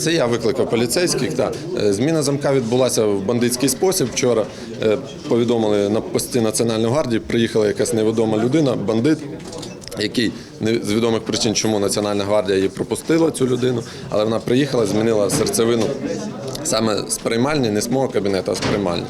Це я викликав поліцейських. Та. Е, Зміна замка відбулася в бандитський спосіб. Вчора е, повідомили на пості Національної гвардії, приїхала якась невідома людина, бандит. Який не з відомих причин, чому Національна гвардія її пропустила цю людину, але вона приїхала, змінила серцевину саме з приймальні, не з мого кабінету, а з приймальні.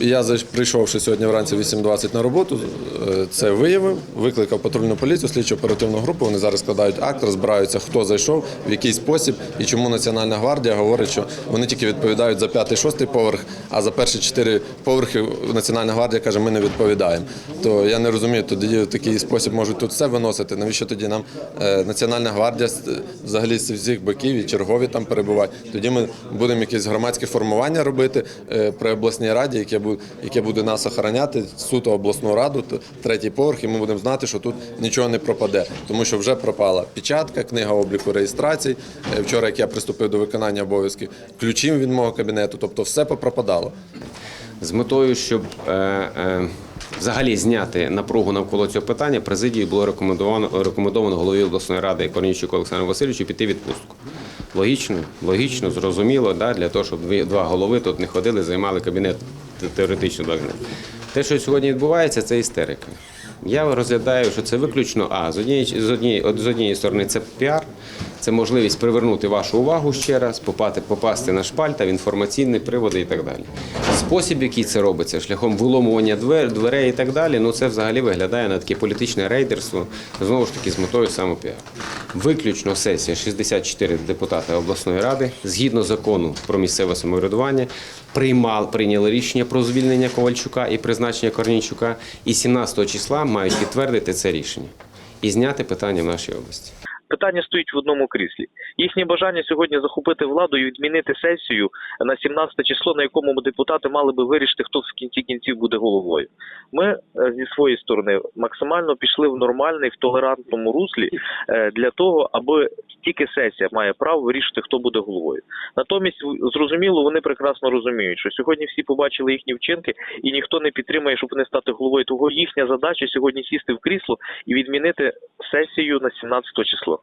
Я прийшовши сьогодні вранці 8.20 на роботу, е, це виявив, викликав патрульну поліцію, слідчо оперативну групу. Вони зараз складають акт, розбираються, хто зайшов, в який спосіб і чому Національна гвардія говорить, що вони тільки відповідають за п'ятий, шостий поверх, а за перші чотири поверхи Національна гвардія каже, ми не відповідаємо. То я не розумію, тоді в такий спосіб можуть тут все виносити. Навіщо тоді нам е, Національна гвардія взагалі з всіх боків і чергові там перебувають? Тоді ми будемо якісь громадські формування робити е, при обласній раді, яке буде, яке буде нас охороняти, суто обласну раду, третій поверх, і ми будемо знати, що тут нічого не пропаде, тому що вже пропала печатка, книга обліку реєстрацій. Е, Вчора, як я приступив до виконання обов'язків, ключів від мого кабінету, тобто все попропадало. З метою, щоб е, е, взагалі зняти напругу навколо цього питання, президії було рекомендовано рекомендовано голові обласної ради Корнійчуку Олександру Васильовичу піти відпустку. Логічно, логічно, зрозуміло, да, для того, щоб два голови тут не ходили, займали кабінет теоретично два. Те, що сьогодні відбувається, це істерика. Я розглядаю, що це виключно а з однієї з однієї з однієї сторони це піар, це можливість привернути вашу увагу ще раз, попати, попасти на шпальта, в інформаційні приводи і так далі. Спосіб, який це робиться, шляхом виломування двер, дверей і так далі, ну це взагалі виглядає на таке політичне рейдерство, знову ж таки з метою самопіару. Виключно сесія 64 депутати обласної ради, згідно закону про місцеве самоврядування, приймал, прийняли рішення про звільнення Ковальчука і призначення Корнійчука, і 17 числа мають підтвердити це рішення і зняти питання в нашій області. Питання стоїть в одному кріслі. Їхнє бажання сьогодні захопити владу і відмінити сесію на 17 число, на якому депутати мали би вирішити, хто в кінці кінців буде головою. Ми е, зі своєї сторони максимально пішли в нормальний, в толерантному руслі е, для того, аби тільки сесія має право вирішити, хто буде головою. Натомість, зрозуміло, вони прекрасно розуміють, що сьогодні всі побачили їхні вчинки, і ніхто не підтримує, щоб вони стати головою. Того їхня задача сьогодні сісти в крісло і відмінити сесію на 17 число.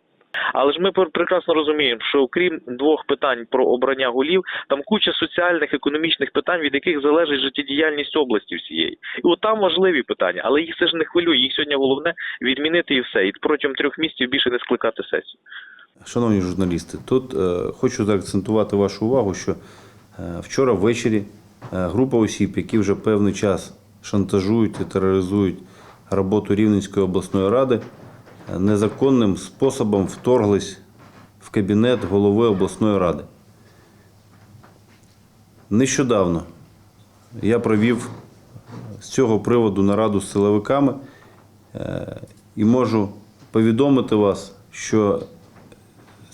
Але ж ми прекрасно розуміємо, що крім двох питань про обрання голів, там куча соціальних, економічних питань, від яких залежить життєдіяльність області всієї. І от там важливі питання, але їх це ж не хвилює. Їх сьогодні головне відмінити і все. І протягом трьох місяців більше не скликати сесію. Шановні журналісти, тут е, хочу заакцентувати вашу увагу, що е, вчора ввечері е, група осіб, які вже певний час шантажують і тероризують роботу Рівненської обласної ради, незаконним способом вторглись в кабінет голови обласної ради. Нещодавно я провів з цього приводу нараду з силовиками і можу повідомити вас, що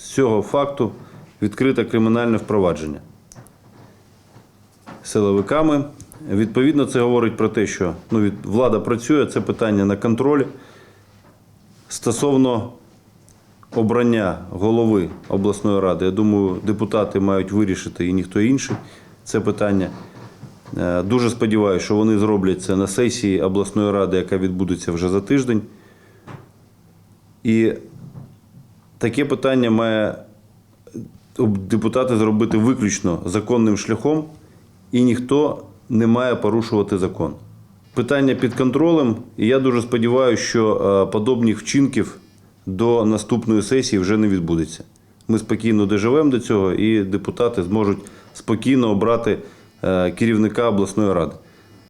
з цього факту відкрите кримінальне впровадження силовиками. Відповідно, це говорить про те, що ну, від- влада працює, це питання на контролі. Стосовно обрання голови обласної ради, я думаю, депутати мають вирішити і ніхто інший це питання. Е, Дуже сподіваюся, що вони зроблять це на сесії обласної ради, яка відбудеться вже за тиждень. І таке питання має депутати зробити виключно законним шляхом, і ніхто не має порушувати закон. Питання під контролем, і я дуже сподіваюся, що е, подобних вчинків до наступної сесії вже не відбудеться. Ми спокійно доживемо до цього, і депутати зможуть спокійно обрати е, керівника обласної ради.